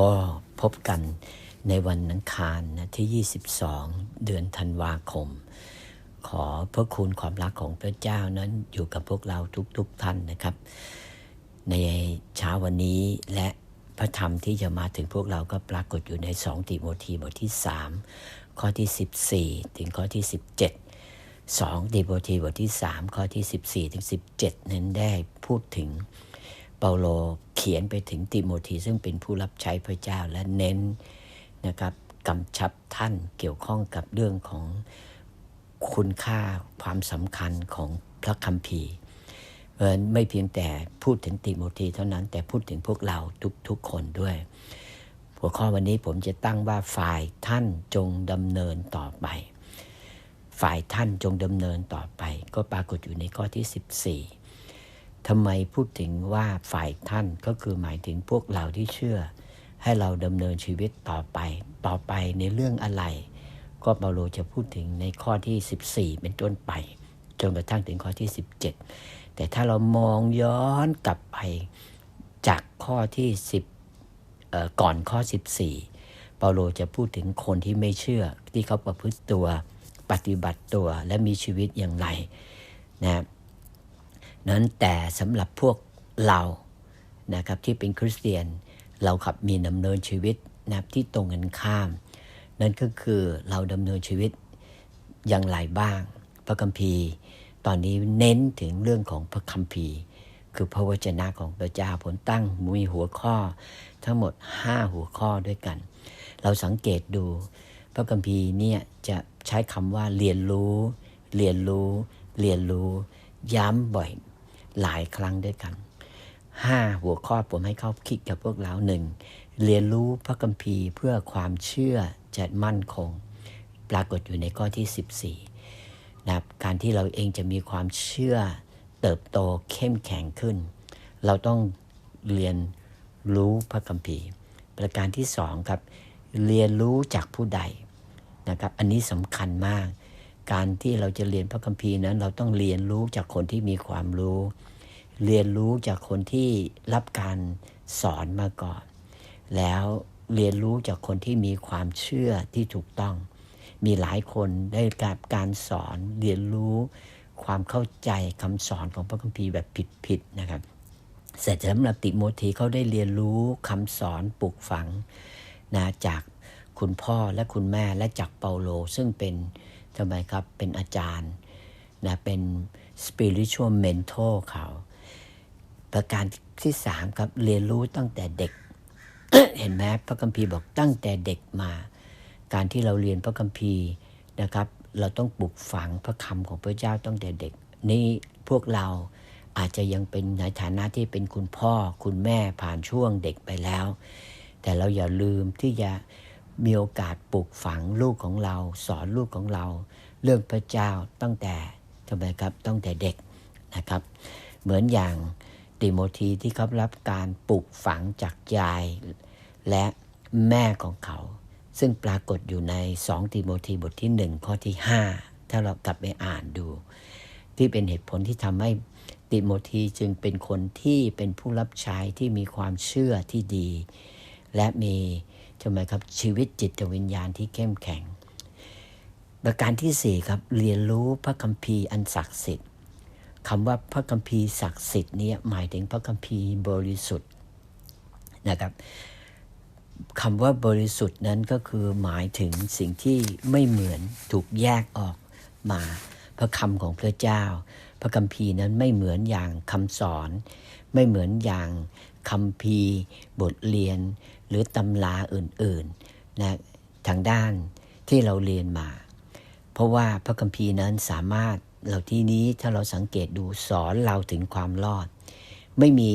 ก็พบกันในวันอังคารนะที่ 22 เดือนธันวาคม ขอพระคุณความรักของพระเจ้านั้นอยู่กับพวกเราทุกๆทท่านนะครับ ในเช้าวันนี้และพระธรรมที่จะมาถึงพวกเราก็ปรากฏอยู่ใน 2 ติโมธีบทที่ 3 ข้อที่ 14 ถึงข้อที่ 17 2 ติโมธีบทที่ 3 ข้อที่ 14 ถึง 17 นั้นได้พูดถึงเปาโล เขียนไปถึงติโมธีซึ่งเป็นผู้รับใช้พระเจ้าและเน้นนะครับกำชับท่านเกี่ยวข้องกับเรื่องของคุณค่าความสำคัญของพระคัมภีร์ไม่เพียงแต่พูดถึงติโมธีเท่านั้นแต่พูดถึงพวกเราทุกๆคนด้วย หัวข้อวันนี้ผมจะตั้งว่าฝ่ายท่านจงดำเนินต่อไป ฝ่ายท่านจงดำเนินต่อไป ก็ปรากฏอยู่ในข้อที่ 14 ทำไมพูดถึงว่าฝ่ายท่านก็คือหมายถึงพวกเราที่เชื่อ ให้เราดำเนินชีวิตต่อไป ต่อไปในเรื่องอะไร ก็เปาโลจะพูดถึงในข้อที่ 14 เป็นต้นไป จนกระทั่งถึงข้อที่ 17 แต่ถ้าเรามองย้อนกลับไปจากข้อที่ 10 ก่อนข้อ 14 เปาโลจะพูดถึงคนที่ไม่เชื่อที่เขาประพฤติตัวปฏิบัติตัวและมีชีวิตอย่างไรนะ นั้นแต่สำหรับพวกเรานะครับที่เป็นคริสเตียนเราขับมีดำเนินชีวิตนะที่ตรงกันข้าม นั่นก็คือเราดำเนินชีวิตอย่างไรบ้าง พระคัมภีร์ ตอนนี้เน้นถึงเรื่องของพระคัมภีร์ คือพระวจนะของพระเจ้าผลตั้งมีหัวข้อทั้งหมด 5 หัวข้อด้วยกัน เราสังเกตดูพระคัมภีร์เนี่ยจะใช้คำว่าเรียนรู้ เรียนรู้ เรียนรู้ ย้ำบ่อย หลายครั้งด้วยกันห้าหัวข้อผมให้เขาคิดกับพวกเราหนึ่งเรียนรู้พระคัมภีร์เพื่อความเชื่อจะมั่นคง ปรากฏอยู่ในข้อที่ 14นะครับการที่เราเองจะมีความเชื่อเติบโตเข้มแข็งขึ้น เราต้องเรียนรู้พระคัมภีร์ ประการที่สองครับ เรียนรู้จากผู้ใดนะครับ อันนี้สำคัญมาก การที่เราจะเรียนพระคัมภีร์นั้น เราต้องเรียนรู้จากคนที่มีความรู้ เรียนรู้จากคนที่รับการสอนมาก่อน แล้วเรียนรู้จากคนที่มีความเชื่อที่ถูกต้อง มีหลายคนได้กับการสอนเรียนรู้ความเข้าใจคำสอนของพระคัมภีร์แบบผิดๆนะครับเสร็จสำหรับติโมธีเขาได้เรียนรู้คำสอนปลูกฝังนะจากคุณพ่อและคุณแม่และจากเปาโล ซึ่งเป็น ทำไมครับ เป็นอาจารย์นะเป็น spiritual mentor เขา ประการที่สามครับเรียนรู้ตั้งแต่เด็ก เห็นไหมพระคัมภีร์บอกตั้งแต่เด็กมา การที่เราเรียนพระคัมภีร์นะครับ เราต้องปลูกฝังพระคำของพระเจ้าตั้งแต่เด็ก นี่พวกเราอาจจะยังเป็นในฐานะที่เป็นคุณพ่อคุณแม่ผ่านช่วงเด็กไปแล้ว แต่เราอย่าลืมที่จะ มีโอกาสปลูกฝังลูกของเรา สอนลูกของเรา เรื่องพระเจ้าตั้งแต่ทำไมครับตั้งแต่เด็กนะครับ เหมือนอย่างติโมธีที่เขารับการปลูกฝังจากยาย และแม่ของเขา ซึ่งปรากฏอยู่ใน 2 ติโมธีบทที่ 1 ข้อที่ 5 ถ้าเรากลับไปอ่านดู ที่เป็นเหตุผลที่ทำให้ติโมธีจึงเป็นคนที่เป็นผู้รับใช้ที่มีความเชื่อที่ดี และมี ใช่ไหมครับ ชีวิตจิตวิญญาณที่เข้มแข็ง ประการที่สี่ครับเรียนรู้พระคัมภีร์อันศักดิ์สิทธิ์คำว่าพระคัมภีร์ศักดิ์สิทธิ์นี้หมายถึงพระคัมภีร์บริสุทธิ์นะครับคำว่าบริสุทธิ์นั้นก็คือหมายถึงสิ่งที่ไม่เหมือนถูกแยกออกมา พระคำของพระเจ้า พระคัมภีร์นั้นไม่เหมือนอย่างคำสอน ไม่เหมือนอย่าง คำพีบทเรียน หรือตำราอื่นๆนะทางด้านที่เราเรียนมา เพราะว่าพระคัมภีร์นั้นสามารถเราที่นี้ถ้าเราสังเกตดูสอนเราถึงความรอด ไม่มี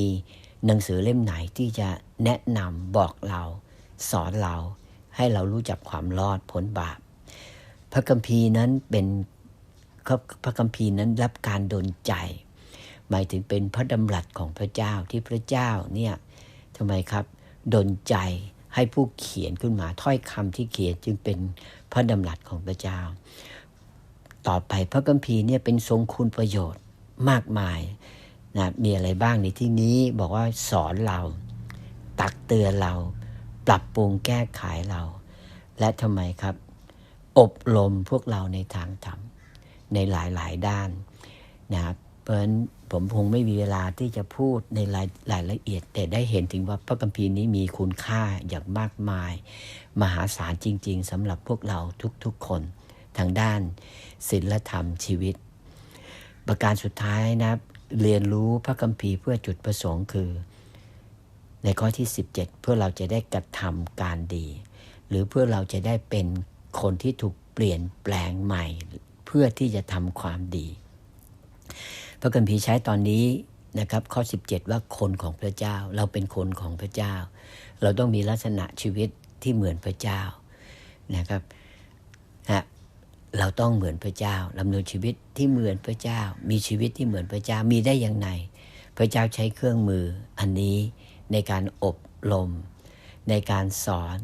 หนังสือเล่มไหนที่จะแนะนำบอกเรา สอนเราให้เรารู้จักความรอดพ้นบาป พระคัมภีร์นั้นเป็นพระคัมภีร์นั้นรับการดลใจ หมายถึงเป็นพระดำรัสของพระเจ้าที่พระเจ้าเนี่ยทำไมครับดนใจให้ผู้เขียนขึ้นมาถ้อยคำที่เขียนจึงเป็นพระดำรัสของพระเจ้า ต่อไปพระคัมภีร์เนี่ยเป็นทรงคุณประโยชน์มากมายนะมีอะไรบ้างในที่นี้บอกว่าสอนเรา ตักเตือนเรา ปรับปรุงแก้ไขเรา และทำไมครับ อบรมพวกเราในทางธรรมในหลายๆด้านนะครับ เพราะฉะนั้นผมคงไม่มีเวลาที่จะพูดในรายรายละเอียด แต่ได้เห็นถึงว่าพระคัมภีร์นี้มีคุณค่าอย่างมากมาย มหาศาลจริง ๆสำหรับพวกเราทุกๆคนทางด้านศีลธรรมชีวิต ประการสุดท้ายนะเรียนรู้พระคัมภีร์เพื่อจุดประสงค์คือ ในข้อที่ 17 เพื่อเราจะได้กระทำการดี หรือเพื่อเราจะได้เป็นคนที่ถูกเปลี่ยนแปลงใหม่ เพื่อที่จะทำความดี ระคัมภีร์ใช้ตอนนี้นะครับข้อ 17 ว่าคนของพระเจ้า เราเป็นคนของพระเจ้า เราต้องมีลักษณะชีวิตที่เหมือนพระเจ้านะครับฮะเราต้องเหมือนพระเจ้าดำเนินชีวิตที่เหมือนพระเจ้า มีชีวิตที่เหมือนพระเจ้ามีได้อย่างไรพระเจ้าใช้เครื่องมืออันนี้ในการอบรม ในการสอน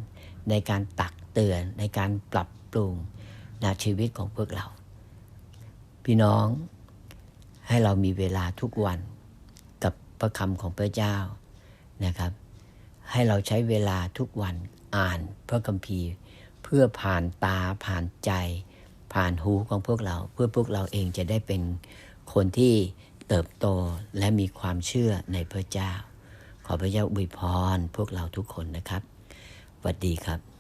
ในการตักเตือน ในการปรับปรุงนะชีวิตของพวกเรา พี่น้อง ให้เรามีเวลาทุกวันกับพระคำของพระเจ้านะครับ ให้เราใช้เวลาทุกวันอ่านพระคัมภีร์ เพื่อผ่านตาผ่านใจ ผ่านหูของพวกเรา เพื่อพวกเราเองจะได้เป็นคนที่เติบโตและมีความเชื่อในพระเจ้า ขอพระเจ้าอวยพรพวกเราทุกคนนะครับสวัสดีครับ